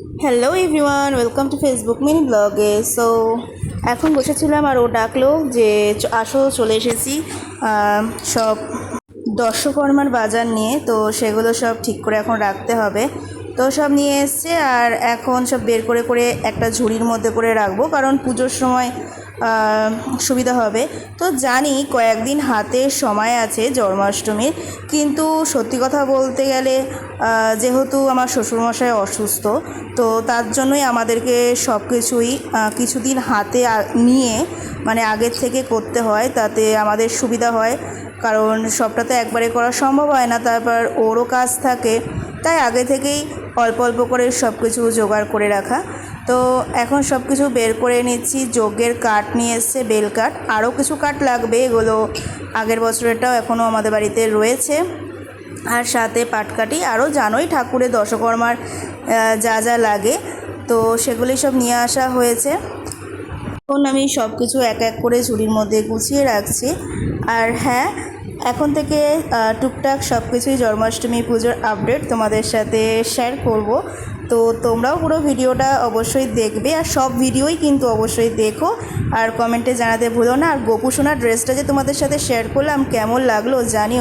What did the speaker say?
Hello everyone welcome to Facebook mini ব্লগে so এখন বসেছিলাম আর ও ডাকলো যে আসো, চলে এসেছি। সব দর্শকর্মার বাজার নিয়ে, তো সেগুলো সব ঠিক করে এখন রাখতে হবে। তো সব নিয়ে এসছে আর এখন সব বের করে করে একটা ঝুড়ির মধ্যে করে রাখব কারণ পুজোর সময় সুবিধা হবে। তো জানি কয়েকদিন হাতে সময় আছে জন্মাষ্টমীর, কিন্তু সত্যি কথা বলতে গেলে যেহেতু আমার শ্বশুরমশাই অসুস্থ, তো তার জন্যই আমাদেরকে সব কিছুই কিছুদিন হাতে নিয়ে মানে আগের থেকে করতে হয় তাতে আমাদের সুবিধা হয়। কারণ সবটা তো একবারে করা সম্ভব হয় না, তারপর ওরও কাজ থাকে, তাই আগে থেকেই অল্প অল্প করে সব কিছু জোগাড় করে রাখা। তো এখন সব কিছু বের করে নিচ্ছি। যজ্ঞের কাঠ নিয়ে এসছে, বেল কাঠ। আরও কিছু কাঠ লাগবে, এগুলো আগের বছরেরটাও এখনও আমাদের বাড়িতে রয়েছে। আর সাথে পাটকাটি আরও জানোই ঠাকুরের দশকর্মার যা যা লাগে। তো সেগুলি সব নিয়ে আসা হয়েছে। এখন আমি সব কিছু এক এক করে ঝুড়ির মধ্যে গুছিয়ে রাখছি। আর হ্যাঁ এখন থেকে টুকটাক সব কিছুই জন্মাষ্টমী পুজোর আপডেট তোমাদের সাথে শেয়ার করব। তো তোমরাও পুরো ভিডিওটা অবশ্যই দেখবে আর সব ভিডিওই কিন্তু অবশ্যই দেখো। আর কমেন্টে জানাতে ভুলো না। আর গোপু সোনার ড্রেসটা যে তোমাদের সাথে শেয়ার করলাম, কেমন লাগল জানিও।